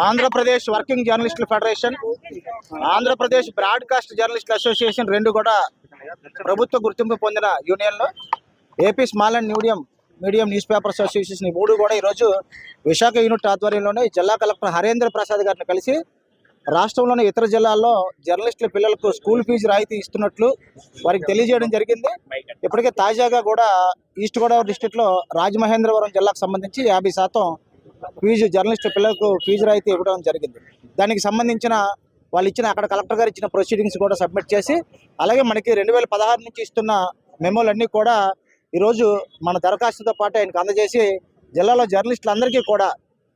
Andhra Pradesh working జర్నలిస్టుల federation Andhra Pradesh broadcast జర్నలిస్టుల association రెండు కూడా ప్రభుత్వ గుర్తింపు పొందిన యూనియన్లు. AP small and medium medium news paper association ఈ మూడు కూడా ఈరోజు విశాఖ యూనిట్ ఆధ్వర్యంలోనే జిల్లా కలెక్టర్ హరేంద్ర ప్రసాద్ గారిని కలిసి రాష్ట్రంలోని ఇతర జిల్లాల్లో జర్నలిస్టుల పిల్లలకు స్కూల్ ఫీజు రాయితీ ఇస్తున్నట్లు వారికి తెలియజేయడం జరిగింది. ఇప్పటికే తాజాగా కూడా ఈస్ట్ గోదావరి డిస్టిక్లో రాజమహేంద్రవరం జిల్లాకు సంబంధించి యాభై శాతం ఫీజు జర్నలిస్ట్ పిల్లలకు ఫీజు రాయితీ ఇవ్వడం జరిగింది. దానికి సంబంధించిన వాళ్ళు ఇచ్చిన అక్కడ కలెక్టర్ గారు ఇచ్చిన ప్రొసీడింగ్స్ కూడా సబ్మిట్ చేసి అలాగే మనకి రెండు వేల పదహారు నుంచి ఇస్తున్న మెమోలన్నీ కూడా ఈరోజు మన దరఖాస్తుతో పాటు ఆయనకు అందజేసి జిల్లాలో జర్నలిస్టులందరికీ కూడా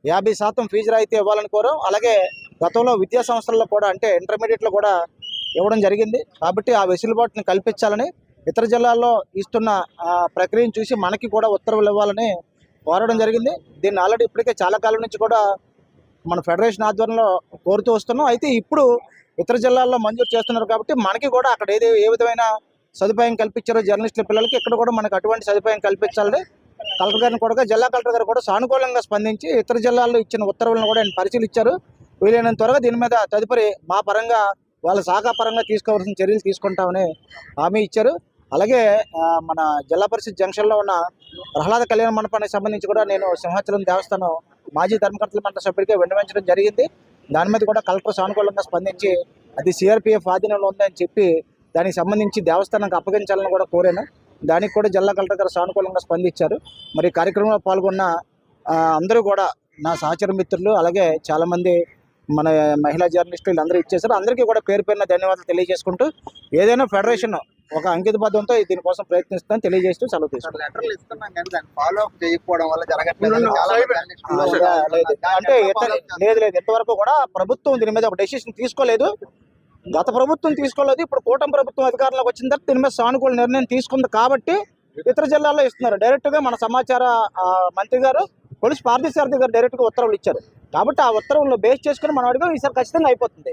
యాభై శాతం ఫీజు రాయితీ ఇవ్వాలని కోరాం. అలాగే గతంలో విద్యా సంస్థల్లో కూడా అంటే ఇంటర్మీడియట్లో కూడా ఇవ్వడం జరిగింది. కాబట్టి ఆ వెసులుబాటుని కల్పించాలని ఇతర జిల్లాల్లో ఇస్తున్న ప్రక్రియను చూసి మనకి కూడా ఉత్తర్వులు ఇవ్వాలని కోరడం జరిగింది. దీన్ని ఆల్రెడీ ఇప్పటికే చాలా కాలం నుంచి కూడా మన ఫెడరేషన్ ఆధ్వర్యంలో కోరుతూ వస్తున్నాం. అయితే ఇప్పుడు ఇతర జిల్లాల్లో మంజూరు చేస్తున్నారు కాబట్టి మనకి కూడా అక్కడ ఏది ఏ విధమైన సదుపాయం కల్పించారో జర్నలిస్టుల పిల్లలకి ఇక్కడ కూడా మనకు అటువంటి సదుపాయం కల్పించాలని కలెక్టర్ గారిని కూడా జిల్లా కలెక్టర్ గారు కూడా సానుకూలంగా స్పందించి ఇతర జిల్లాల్లో ఇచ్చిన ఉత్తర్వులను కూడా ఆయన పరిశీలించారు. వీలైనంత త్వరగా దీని మీద తదుపరి మా పరంగా వాళ్ళ శాఖ పరంగా తీసుకోవాల్సిన చర్యలు తీసుకుంటామని హామీ ఇచ్చారు. అలాగే మన జిల్లా పరిషత్ జంక్షన్లో ఉన్న ప్రహ్లాద కళ్యాణ మండపానికి సంబంధించి కూడా నేను సింహాచలం దేవస్థానం మాజీ ధర్మకర్తల మండలి సభ్యుడికి విన్నవించడం జరిగింది. దాని మీద కూడా కలెక్టర్ సానుకూలంగా స్పందించి అది సిఆర్పిఎఫ్ ఆధీనంలో ఉందని చెప్పి దానికి సంబంధించి దేవస్థానానికి అప్పగించాలని కూడా కోరాను. దానికి కూడా జిల్లా కలెక్టర్ గారు సానుకూలంగా స్పందించారు. మరి కార్యక్రమంలో పాల్గొన్న అందరూ కూడా నా సహచర మిత్రులు అలాగే చాలామంది మన మహిళా జర్నలిస్టులు వీళ్ళందరూ ఇచ్చేసారు అందరికీ కూడా పేరు పేరున ధన్యవాదాలు తెలియజేసుకుంటూ ఏదైనా ఫెడరేషన్ ఒక అంకిత బద్ధంతో దీనికోసం ప్రయత్నిస్తాను తెలియజేస్తూ సెలవు తీసుకుంటాను. అంటే లేదు లేదు. ఇంతవరకు కూడా ప్రభుత్వం దీని మీద ఒక డెసిషన్ తీసుకోలేదు. గత ప్రభుత్వం తీసుకోలేదు. ఇప్పుడు కూటమి ప్రభుత్వం అధికారంలోకి వచ్చిన తర్వాత దీని మీద సానుకూల నిర్ణయం తీసుకుంది కాబట్టి ఇతర జిల్లాల్లో ఇస్తున్నారు. డైరెక్ట్గా మన సమాచార మంత్రి గారు పోలీస్ పార్థసారథి గారు డైరెక్ట్గా ఉత్తర్వులు ఇచ్చారు. కాబట్టి ఆ ఉత్తర్వులను బేస్ చేసుకుని మనం అడిగాం ఈసారి ఖచ్చితంగా అయిపోతుంది.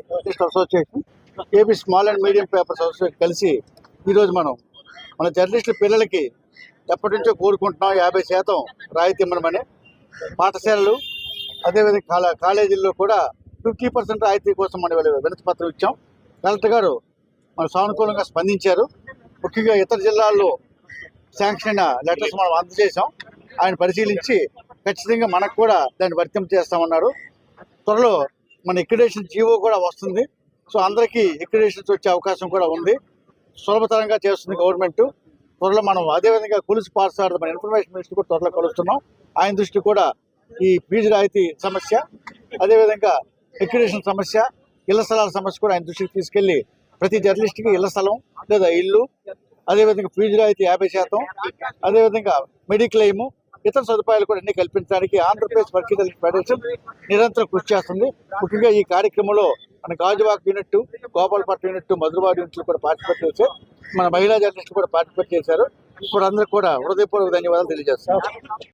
Association AP small and medium papers association కలిసి ఈరోజు మనం మన జర్నలిస్టుల పిల్లలకి ఎప్పటి నుంచో కోరుకుంటున్నాం యాభై శాతం రాయితీ ఇవ్వమని పాఠశాలలు అదేవిధంగా కాలే కాలేజీల్లో కూడా ఫిఫ్టీ పర్సెంట్ రాయితీ కోసం మనం వినతి పత్రం ఇచ్చాం. కలెక్టర్ గారు మన సానుకూలంగా స్పందించారు. ముఖ్యంగా ఇతర జిల్లాల్లో శాంక్షన్ అయిన లెటర్స్ మనం అందజేశాం. ఆయన పరిశీలించి ఖచ్చితంగా మనకు కూడా దాన్ని వర్తింప చేస్తామన్నారు. త్వరలో మన ఎక్రిడేషన్ జీవో కూడా వస్తుంది. సో అందరికీ ఎక్రిడేషన్స్ వచ్చే అవకాశం కూడా ఉంది. సులభతరంగా చేస్తుంది గవర్నమెంట్ త్వరలో మనం అదేవిధంగా కొలిసి పార్సాడు మన ఇన్ఫర్మేషన్ మినిస్టర్ కూడా త్వరలో కలుస్తున్నాం. ఆయన దృష్టి కూడా ఈ ఫీజు రాయితీ సమస్య అదేవిధంగా ఎక్రిడేషన్ సమస్య ఇళ్ళ స్థలాల సమస్య కూడా ఆయన దృష్టికి తీసుకెళ్ళి ప్రతి జర్నలిస్ట్కి ఇళ్ళ స్థలం లేదా ఇల్లు అదేవిధంగా ఫీజు రాయితీ యాభై శాతం అదేవిధంగా మెడిక్లెయిము ఇతర సదుపాయాలు కూడా అన్ని కల్పించడానికి ఆంధ్రప్రదేశ్ వర్కింగ్ ఫెడరేషన్ నిరంతరం కృషి చేస్తుంది. ముఖ్యంగా ఈ కార్యక్రమంలో మన గాజువాక్ యూనిట్ గోపాలపట్నం యూనిట్ మధురవాడ యూనిట్లు కూడా పార్టిసిపేట్ చేశారు మన మహిళా జర్నలిస్టులు కూడా పార్టిసిపేట్ చేశారు. ఇప్పుడు అందరూ కూడా హృదయపూర్వక ధన్యవాదాలు తెలియజేస్తాం